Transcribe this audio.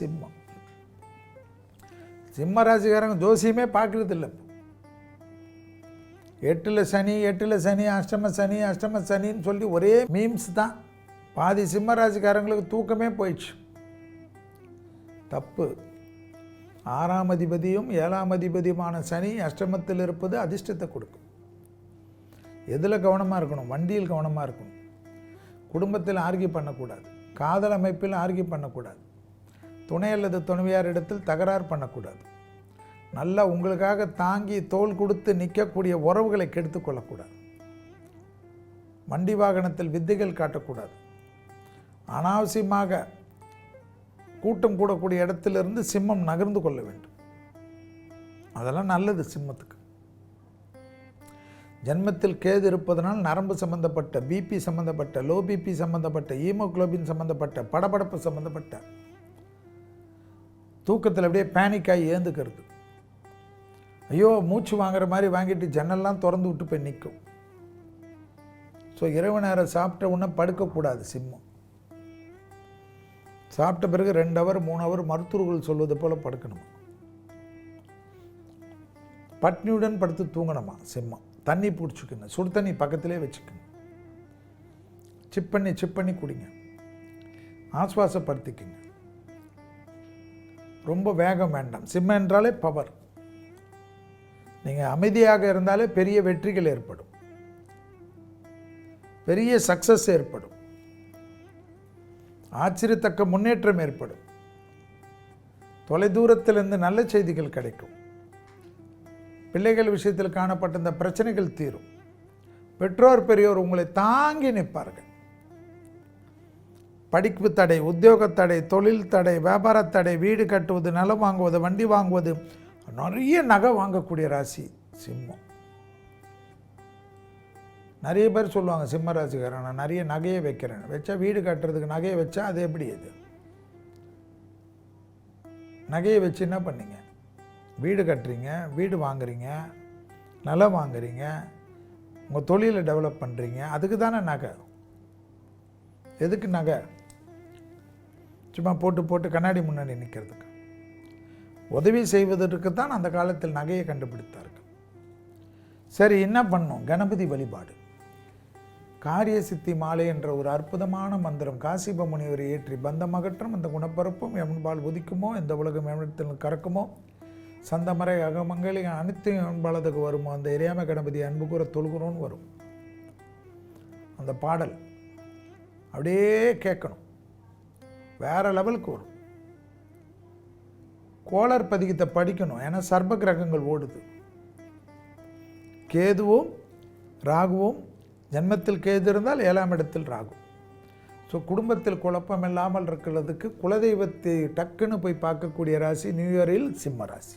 சிம்மம். சிம்ம ராசிக்காரங்க ஜோசியமே பார்க்கறது இல்லை எட்டில் சனி எட்டில் சனி அஷ்டம சனி அஷ்டம சனின்னு சொல்லி ஒரே மீம்ஸ் தான். பாதி சிம்ம ராசிக்காரங்களுக்கு தூக்கமே போயிடுச்சு. தப்பு. ஆறாம் அதிபதியும் ஏழாம் அதிபதியுமான சனி அஷ்டமத்தில் இருப்பது அதிர்ஷ்டத்தை கொடுக்கும். எதில் கவனமாக இருக்கணும்? வண்டியில் கவனமாக இருக்கணும். குடும்பத்தில் ஆர்கி பண்ணக்கூடாது. காதல் அமைப்பில் ஆர்கி பண்ணக்கூடாது. துணை அல்லது துணைவியார் இடத்தில் தகராறு பண்ணக்கூடாது. நல்லா உங்களுக்காக தாங்கி தோல் கொடுத்து நிற்கக்கூடிய உறவுகளை கெடுத்து கொள்ளக்கூடாது. வண்டி வாகனத்தில் வித்தைகள் காட்டக்கூடாது. அனாவசியமாக கூட்டம் கூடக்கூடிய இடத்திலிருந்து சிம்மம் நகர்ந்து கொள்ள வேண்டும். அதெல்லாம் நல்லது சிம்மத்துக்கு. ஜென்மத்தில் கேது இருப்பதனால் நரம்பு சம்பந்தப்பட்ட பிபி சம்பந்தப்பட்ட லோ பிபி சம்பந்தப்பட்ட ஈமோகுளோபின் சம்பந்தப்பட்ட படபடப்பு சம்பந்தப்பட்ட தூக்கத்தில் அப்படியே பேனிக்காகி ஏந்துக்கிறது. ஐயோ மூச்சு வாங்குற மாதிரி வாங்கிட்டு ஜன்னல்லாம் திறந்து விட்டு போய் நிற்கும். ஸோ இரவு நேரம் சாப்பிட்ட உடனே படுக்கக்கூடாது சிம்மம். சாப்பிட்ட பிறகு ரெண்டு ஹவர் மூணு ஹவர் மருத்துவர்கள் சொல்வது போல் படுக்கணுமா? பட்னியுடன் படுத்து தூங்கணுமா? சிம்மம். தண்ணி பிடிச்சிக்கணும் சுடு தண்ணி பக்கத்திலே வச்சுக்கணும் சிப் பண்ணி சிப் பண்ணி குடிங்க. ஆஸ்வாசப்படுத்திக்கங்க. ரொம்ப வேகம் வேண்டாம். சிம்மம் என்றாலே பவர் நீங்கள் அமைதியாக இருந்தாலே பெரிய வெற்றிகள் ஏற்படும். பெரிய சக்சஸ் ஏற்படும். ஆச்சரியத்தக்க முன்னேற்றம் ஏற்படும். தொலைதூரத்திலிருந்து நல்ல செய்திகள் கிடைக்கும். பிள்ளைகள் விஷயத்தில் காணப்பட்ட இந்த பிரச்சனைகள் தீரும். பெற்றோர் பெரியோர் உங்களை தாங்கி நிற்பார்கள். படிப்பு தடை உத்தியோக தடை தொழில் தடை வியாபார தடை வீடு கட்டுவது நிலம் வாங்குவது வண்டி வாங்குவது நிறைய நகை வாங்கக்கூடிய ராசி சிம்மம். நிறைய பேர் சொல்லுவாங்க சிம்ம ராசிக்காரன் நான் நிறைய நகையை வைக்கிறேன். வச்சா வீடு கட்டுறதுக்கு நகையை வச்சா அது எப்படி அது நகையை வச்சு என்ன பண்ணீங்க? வீடு கட்டுறீங்க வீடு வாங்குறீங்க நிலம் வாங்குறீங்க உங்கள் தொழிலை டெவலப் பண்ணுறீங்க அதுக்கு தானே நகை? எதுக்கு நகை? சும்மா போட்டு போட்டு கண்ணாடி முன்னாடி நிற்கிறதுக்கு. உதவி செய்வதற்கு தான் அந்த காலத்தில் நகையை கண்டுபிடித்தார்கள். சரி என்ன பண்ணும்? கணபதி வழிபாடு. காரிய சித்தி மாலை என்ற ஒரு அற்புதமான மந்திரம் காசிப முனிவர் ஏற்றி பந்தம் அகற்றும் அந்த குணப்பரப்பும் எவன்பால் உதிக்குமோ? எந்த உலகம் எவனத்தில் கறக்குமோ? சந்தமறை அகமங்களை அனைத்தையும் எவன்பாலத்துக்கு வருமோ? அந்த எரியாம கணபதி அன்பு கூற தொழுகிறோன்னு வரும். அந்த பாடல். அப்படியே கேட்கணும். வேற லெவலுக்கு வரும். கோளர் பதிகத்தை படிக்கணும். ஏன்னா சர்ப கிரகங்கள் ஓடுது. கேதுவும் ராகுவும் ஜென்மத்தில் கேது இருந்தால் ஏழாம் இடத்தில் ராகு. ஸோ குடும்பத்தில் குழப்பம் இல்லாமல் இருக்கிறதுக்கு குலதெய்வத்தை டக்குன்னு போய் பார்க்கக்கூடிய ராசி நியூ இயரில் சிம்ம ராசி.